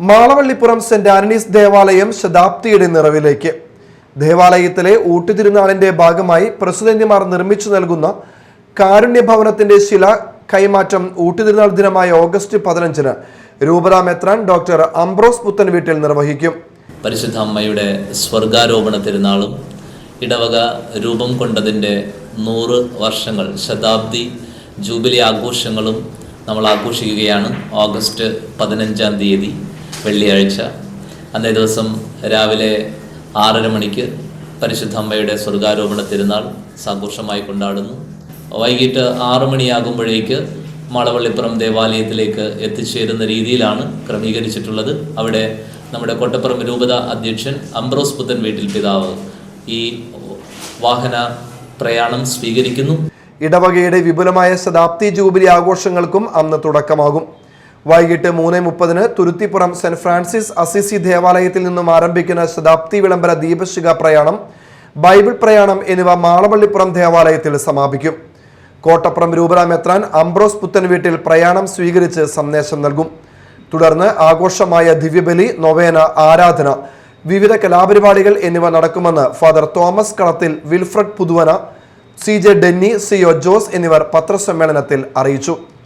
മാളവള്ളിപ്പുറം saint Antony's ദേവാലയം ശതാബ്ദിയുടെ നിറവിലേക്ക്. ദേവാലയത്തിലെ ഊട്ടുതിരുനാളിന്റെ ഭാഗമായി പ്രസിഡന്റുമാർ നിർമ്മിച്ചു നൽകുന്ന കാരുണ്യ ഭവനത്തിന്റെ ശില കൈമാറ്റം ഊട്ടുതിരുനാൾ ദിനമായ ഓഗസ്റ്റ് പതിനഞ്ചിന് രൂപത മെത്രാൻ ഡോക്ടർ അംബ്രോസ് പുത്തൻ വീട്ടിൽ നിർവഹിക്കും. പരിശുദ്ധ അമ്മയുടെ സ്വർഗാരോപണ തിരുനാളും ഇടവക രൂപം കൊണ്ടതിന്റെ നൂറ് വർഷങ്ങൾ ശതാബ്ദി ജൂബിലി ആഘോഷങ്ങളും നമ്മൾ ആഘോഷിക്കുകയാണ് ഓഗസ്റ്റ് പതിനഞ്ചാം തീയതി. വെള്ളിയാഴ്ച. അന്നേ ദിവസം രാവിലെ ആറര മണിക്ക് പരിശുദ്ധ അമ്മയുടെ സ്വർഗാരോപണ തിരുനാൾ സാഘോഷമായി കൊണ്ടാടുന്നു. വൈകിട്ട് ആറു മണിയാകുമ്പോഴേക്ക് മാളവള്ളിപ്പുറം ദേവാലയത്തിലേക്ക് എത്തിച്ചേരുന്ന രീതിയിലാണ് ക്രമീകരിച്ചിട്ടുള്ളത്. അവിടെ നമ്മുടെ കൊട്ടപ്പുറം രൂപത അധ്യക്ഷൻ അംബ്രോസ് പുത്തൻ വീട്ടിൽ പിതാവ് ഈ വാഹന പ്രയാണം സ്വീകരിക്കുന്നു. ഇടവകയുടെ വിപുലമായ ശതാബ്ദി ജൂബിലി ആഘോഷങ്ങൾക്കും അന്ന് തുടക്കമാകും. വൈകിട്ട് മൂന്ന് മുപ്പതിന് തുരുത്തിപ്പുറം സെന്റ് ഫ്രാൻസിസ് അസിസി ദേവാലയത്തിൽ നിന്നും ആരംഭിക്കുന്ന ശതാബ്ദി വിളംബര ദീപശിഖ പ്രയാണം ബൈബിൾ പ്രയാണം എന്നിവ മാളവള്ളിപ്പുറം ദേവാലയത്തിൽ സമാപിക്കും. കോട്ടപ്പുറം രൂപത മെത്രാൻ അംബ്രോസ് പുത്തൻ വീട്ടിൽ പ്രയാണം സ്വീകരിച്ച് സന്ദേശം നൽകും. തുടർന്ന് ആഘോഷമായ ദിവ്യബലി നൊവേന ആരാധന വിവിധ കലാപരിപാടികൾ എന്നിവ നടക്കുമെന്ന് Father Thomas Kalathil Wilfred Puthuvana C J Denny C O Jose എന്നിവർ പത്രസമ്മേളനത്തിൽ അറിയിച്ചു.